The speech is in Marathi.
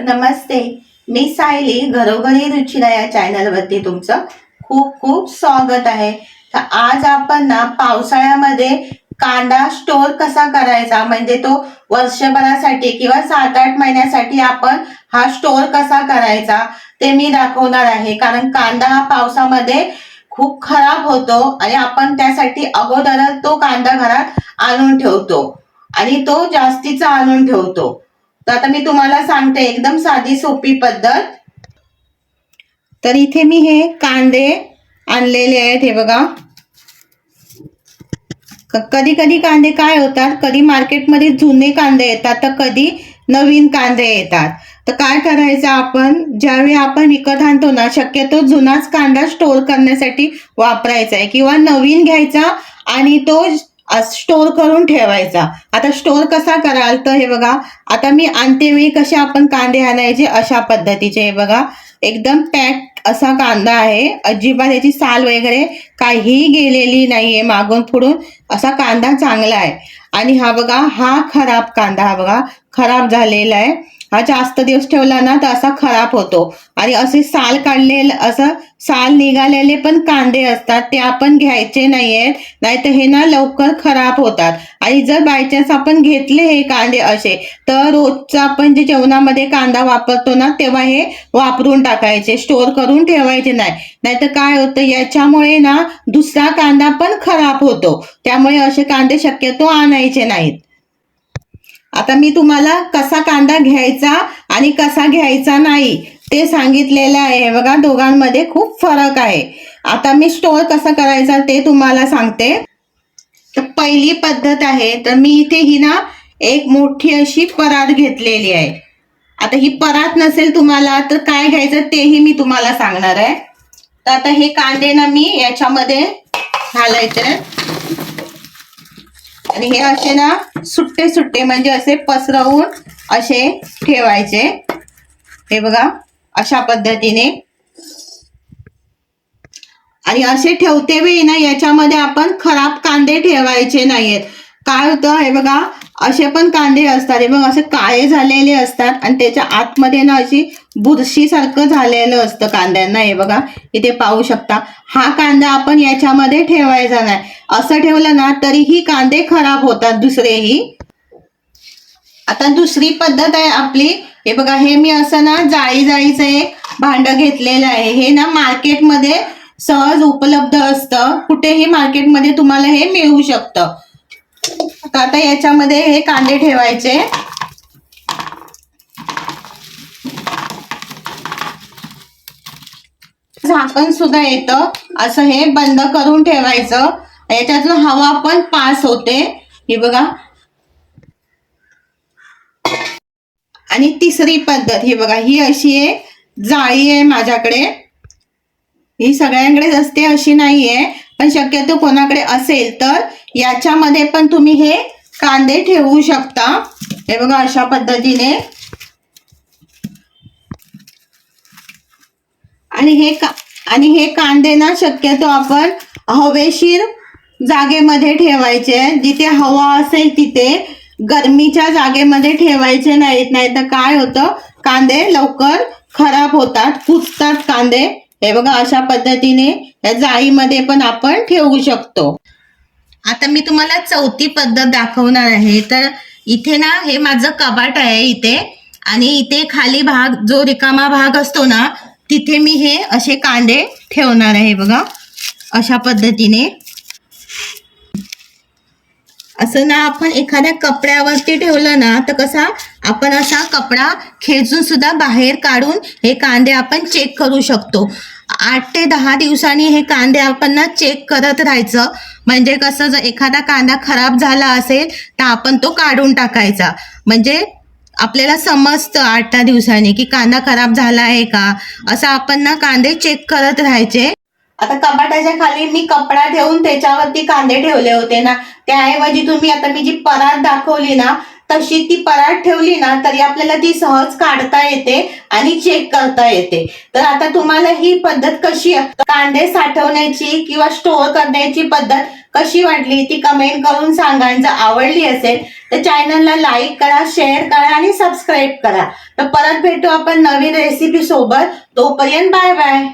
नमस्ते. मी सायली घरोघरी रुचिरा या चॅनलवरती तुमचं खूप खूप स्वागत आहे. तर आज आपण ना पावसाळ्यामध्ये कांदा स्टोर कसा करायचा? म्हणजे तो वर्षभरासाठी किंवा सात आठ महिन्यासाठी आपण हा स्टोर कसा करायचा ते मी दाखवणार आहे. कारण कांदा हा पावसामध्ये खूप खराब होतो आणि आपण त्यासाठी अगोदरच तो कांदा घरात आणून ठेवतो. आणि तो जास्तीचा आणून ठेवतो. तर आता मी तुम्हाला सांगते एकदम साधी सोपी पद्धत. तर इथे मी हे कांदे आणलेले आहेत हे बघा. कधी कधी कांदे काय होतात? कधी मार्केटमध्ये जुने कांदे येतात तर कधी नवीन कांदे येतात. तर काय करायचं आपण? ज्यावेळी आपण विकत आणतो ना शक्यतो जुनाच कांदा स्टोर करण्यासाठी वापरायचा आहे किंवा नवीन घ्यायचा आणि तो स्टोर करून ठेवायचा. आता स्टोर कसा कराल तर हे बघा आता मी आणते वेळी कसे आपण कांदे आणायचे अशा पद्धतीचे हे बघा. एकदम पॅक असा कांदा आहे. अजिबात याची साल वगैरे काहीही गेलेली नाहीये मागून पुढून. असा कांदा चांगला आहे. आणि हा बघा हा खराब कांदा हा बघा खराब झालेला आहे. हा जास्त दिवस ठेवला ना तर असा खराब होतो. आणि असे साल काढलेलं असं साल निघालेले पण कांदे असतात ते आपण घ्यायचे नाहीयेत नाहीतर हे ना लवकर खराब होतात. आणि जर बायचान्स आपण घेतले हे कांदे असे तर रोजचा आपण जे जेवणामध्ये कांदा वापरतो ना तेव्हा हे वापरून टाकायचे स्टोर करून ठेवायचे नाही. नाहीतर काय होतं याच्यामुळे ना दुसरा कांदा पण खराब होतो. त्यामुळे असे कांदे शक्यतो आणायचे नाहीत. आता मी तुम्हाला कसा कांदा घ्यायचा आणि कसा घ्यायचा नाही ते सांगितलेलं आहे. बघा दोघांमध्ये खूप फरक आहे. आता मी स्टोर कसा करायचा ते तुम्हाला सांगते. तर पहिली पद्धत आहे तर मी इथे ही ना एक मोठी अशी परात घेतलेली आहे. आता ही परात नसेल तुम्हाला तर काय घ्यायचं तेही मी तुम्हाला सांगणार आहे. तर आता हे कांदे ना मी याच्यामध्ये घालायचे. आणि हे असे ना सुट्टे सुट्टे म्हणजे असे पसरवून असे ठेवायचे. हे बघा अशा पद्धतीने. आणि असे ठेवते वेळी ना याच्यामध्ये आपण खराब कांदे ठेवायचे नाहीयेत. काय होतं हे बघा असे पण कांदे असतात. हे बघा असे काळे झालेले असतात. आणि त्याच्या आतमध्ये ना अशी बुरशी सारखं झालेलं असतं कांद्यांना. हे बघा इथे पाहू शकता. हा कांदा आपण याच्यामध्ये ठेवायचा नाही. असं ठेवलं ना तरीही कांदे खराब होतात दुसरेही. आता दुसरी पद्धत आहे आपली. हे बघा हे मी असं ना जाळी जाळीचं एक भांड घेतलेलं आहे. हे ना मार्केटमध्ये सहज उपलब्ध असतं. कुठेही मार्केटमध्ये तुम्हाला हे मिळू शकतं. आता याच्यामध्ये हे कांदे ठेवायचे. झाकण सुद्धा येतं. असं हे बंद करून ठेवायचं. याच्यातून हवा पण पास होते. हे बघा. आणि तिसरी पद्धत ही बघा ही अशी आहे. जाळी आहे माझ्याकडे. ही सगळ्यांकडेच असते अशी नाहीये. पण शक्यतो कोणाकडे असेल तर याच्यामध्ये पण तुम्ही हे कांदे ठेवू शकता. हे बघा अशा पद्धतीने. आणि हे का आणि हे कांदे ना शक्यतो आपण हवेशीर जागेमध्ये ठेवायचे. जिथे हवा असेल तिथे गरमीच्या जागेमध्ये ठेवायचे नाहीत. नाही तर काय होतं? कांदे लवकर खराब होतात कुचतात कांदे. हे बघा अशा पद्धतीने या जाळीमध्ये पण आपण ठेवू शकतो. आता मी तुम्हाला चौथी पद्धत दाखवणार आहे. तर इथे ना हे माझं कबाट आहे इथे. आणि इथे खाली भाग जो रिकामा भाग असतो ना तिथे मी हे असे कांदे ठेवणार आहे बघा. अशा पद्धतीने. असं ना आपण एखाद्या कपड्यावरती ठेवलं ना तर कसा आपण असा कपडा खेचून सुद्धा बाहेर काढून हे कांदे आपण चेक करू शकतो. आठ ते दहा दिवसांनी हे कांदे आपण ना चेक करत राहायचं. म्हणजे कसं जर एखादा कांदा खराब झाला असेल तर आपण तो काढून टाकायचा. म्हणजे आपल्याला समजतं आठ दहा दिवसांनी की कांदा खराब झाला आहे का? असं आपण ना कांदे चेक करत राहायचे. आता कपाटाच्या खाली मी कपडा ठेवून त्याच्यावरती कांदे ठेवले होते ना. त्याऐवजी तुम्ही आता मी जी परात दाखवली ना तशी ती परात ठेवली ना तरी आपल्याला ती सहज काढता येते आणि चेक करता येते. तर आता तुम्हाला ही पद्धत कशी आहे? कांदे साठवण्याची किंवा स्टोअर करण्याची पद्धत कशी वाटली ती कमेंट करून सांगा जर आवडली असेल तर चॅनलला लाईक करा शेअर करा आणि सबस्क्राईब करा. तर परत भेटू आपण नवीन रेसिपी सोबत. तोपर्यंत बाय बाय